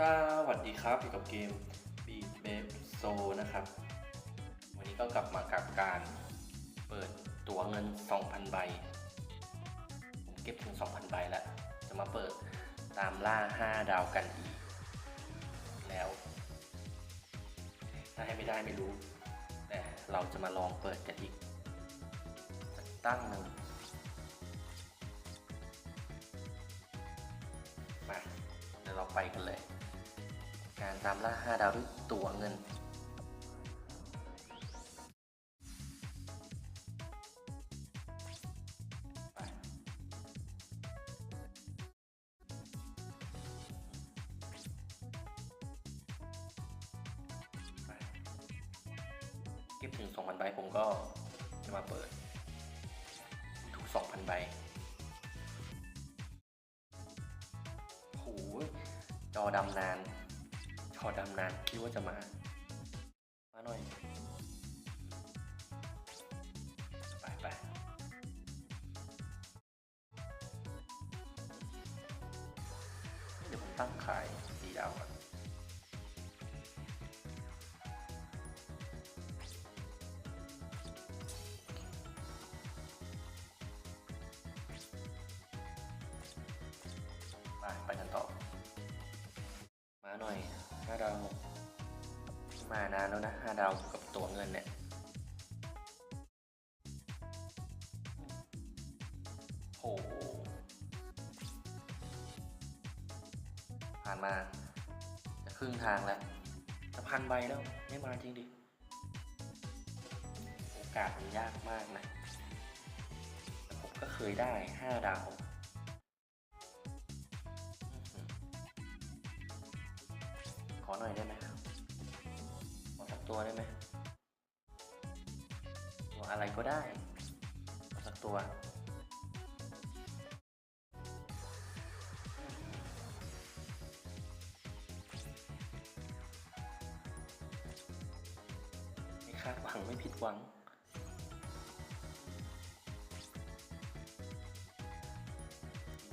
สวัสดีครับอยู่กับเกม Beat b a b s o นะครับ วันนี้ก็กลับมากับการเปิดตั๋วเงิน 2,000 ใบ ผมเก็บถึง 2,000 ใบแล้ว จะมาเปิดตามล่า 5 ดาวกันอีก แล้วถ้าให้ไม่ได้ไม่รู้ แต่เราจะมาลองเปิดกันอีกสักตั้งหนึ่งมาเดี๋ยวเราไปกันเลย ตามล่า 5 ดาวด้วยตั๋วเงิน เก็บถึง 2,000 ใบ ผมก็จะมาเปิดทุก2,000 ใบโหจอดำนาน จอดำนานคิดว่าจะมา มาหน่อย ไปไปเดี๋ยวผมตั้งขายสีดาวก่อนไปไปกันต่อมาหน่อ ห้าดาวมานานแล้วนะห้าดาวกับตัวเงินเนี่ยโหผ่านมาจะครึ่งทางแล้วจะพันใบแล้ว ไม่มาจริงดิโอกาสมันยากมากนะผมก็เคยได้ห้าดาว อหน่อยได้ไหมขอสักตัวได้ไหมตัวอะไรก็ได้ขอสักตัวไม่คาดหวังไม่ผิดหวัง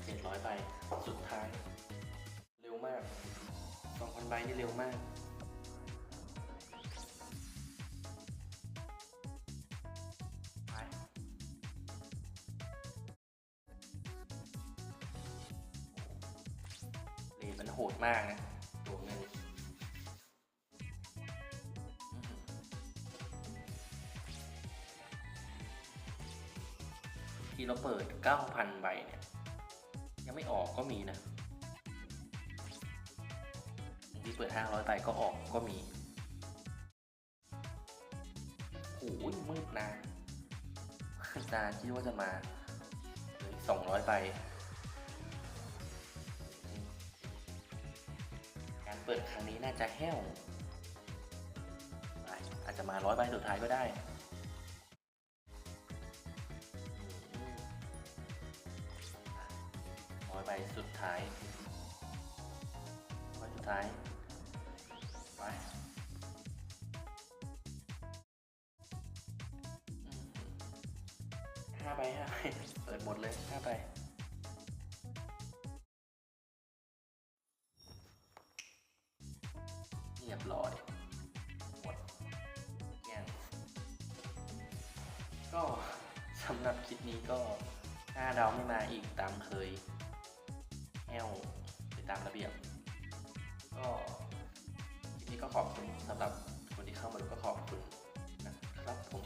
เจ็ดร้อยใบสุดท้าย นใบนี่เร็วมาก ไป เลนมันโหดมากนะ ตัวเงินที่เราเปิด 9,000 ใบเนี่ย ยังไม่ออกก็มีนะ เปิด500ใบก็ออกก็มีโอ้ยมืดนานนานคิดว่าจะมาเหลืออีก200ใบการเปิดครั้งนี้น่าจะแห้ว อาจจะมาร้อยใบสุดท้ายก็ได้ร้อยใบสุดท้ายไว้สุดท้าย ห้าใบห้าใบเปิดหมดเลยห้าใบเรียบร้อยหมดเกลี้ยงก็สำหรับคลิปนี้ก็ห้าดาวไม่มาอีกตามเคยแห้วไปตามระเบียบ ก็คลิปนี้ก็ขอบคุณสำหรับคนที่เข้ามาดูก็ขอบคุณครับผม